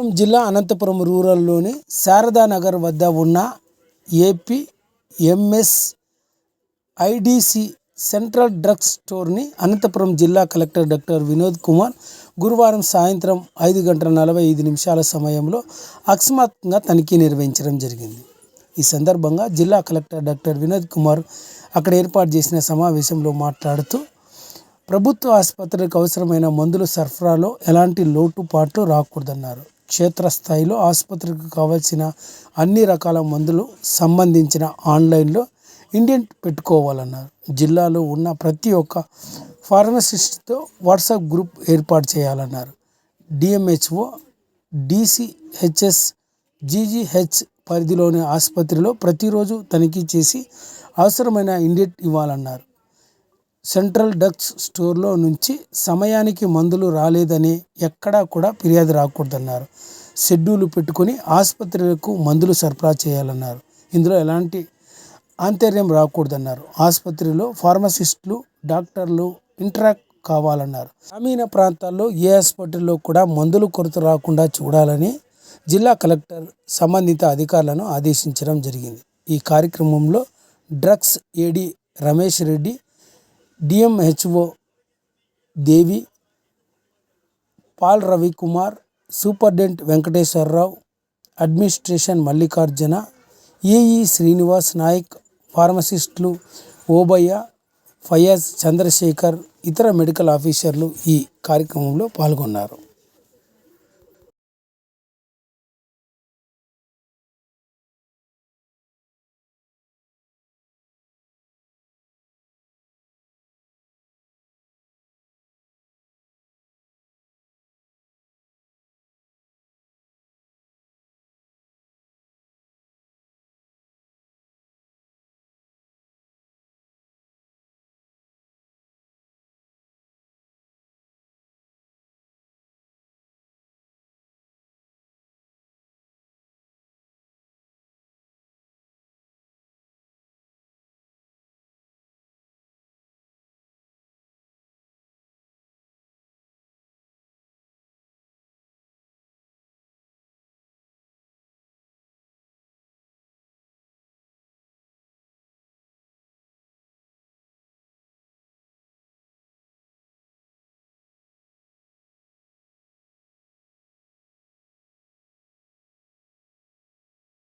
అనంతపురం జిల్లా అనంతపురం రూరల్లోని శారదానగర్ వద్ద ఉన్న AP MS IDC central drugs స్టోర్ని Anantapuram జిల్లా కలెక్టర్ డాక్టర్ వినోద్ కుమార్ గురువారం సాయంత్రం ఐదు గంటల నలభై ఐదు నిమిషాల సమయంలో అకస్మాత్తుగా తనిఖీ నిర్వహించడం జరిగింది. ఈ సందర్భంగా జిల్లా కలెక్టర్ డాక్టర్ వినోద్ కుమార్ అక్కడ ఏర్పాటు చేసిన సమావేశంలో మాట్లాడుతూ ప్రభుత్వ ఆసుపత్రికి అవసరమైన మందుల సరఫరాలో ఎలాంటి లోటుపాట్లు రాకూడదన్నారు. క్షేత్రస్థాయిలో ఆసుపత్రికి కావాల్సిన అన్ని రకాల మందులు సంబంధించిన ఆన్లైన్లో ఇండియన్ పెట్టుకోవాలన్నారు. జిల్లాలో ఉన్న ప్రతి ఒక్క ఫార్మసిస్ట్తో వాట్సాప్ గ్రూప్ ఏర్పాటు చేయాలన్నారు. డిఎంహెచ్ఓ డిసిహెచ్ఎస్ జీజీహెచ్ పరిధిలోని ఆసుపత్రిలో ప్రతిరోజు తనిఖీ చేసి అవసరమైన ఇండియట్ ఇవ్వాలన్నారు. సెంట్రల్ డ్రగ్స్ స్టోర్లో నుంచి సమయానికి మందులు రాలేదని ఎక్కడా కూడా ఫిర్యాదు రాకూడదన్నారు. షెడ్యూలు పెట్టుకొని ఆసుపత్రులకు మందులు సరఫరా చేయాలన్నారు. ఇందులో ఎలాంటి ఆంతర్యం రాకూడదన్నారు. ఆసుపత్రిలో ఫార్మసిస్టులు డాక్టర్లు ఇంటరాక్ట్ కావాలన్నారు. గ్రామీణ ప్రాంతాల్లో ఏ హాస్పిటల్లో కూడా మందులు కొరత రాకుండా చూడాలని జిల్లా కలెక్టర్ సంబంధిత అధికారులను ఆదేశించడం జరిగింది. ఈ కార్యక్రమంలో drugs AD Ramesh Reddy DMHO Devi Pal Ravikumar superintendent Venkateswararao administration Mallikarjuna AE Srinivas Naik ఫార్మసిస్టులు Obaiah Fayaz Chandrasekhar ఇతర మెడికల్ ఆఫీసర్లు ఈ కార్యక్రమంలో పాల్గొన్నారు.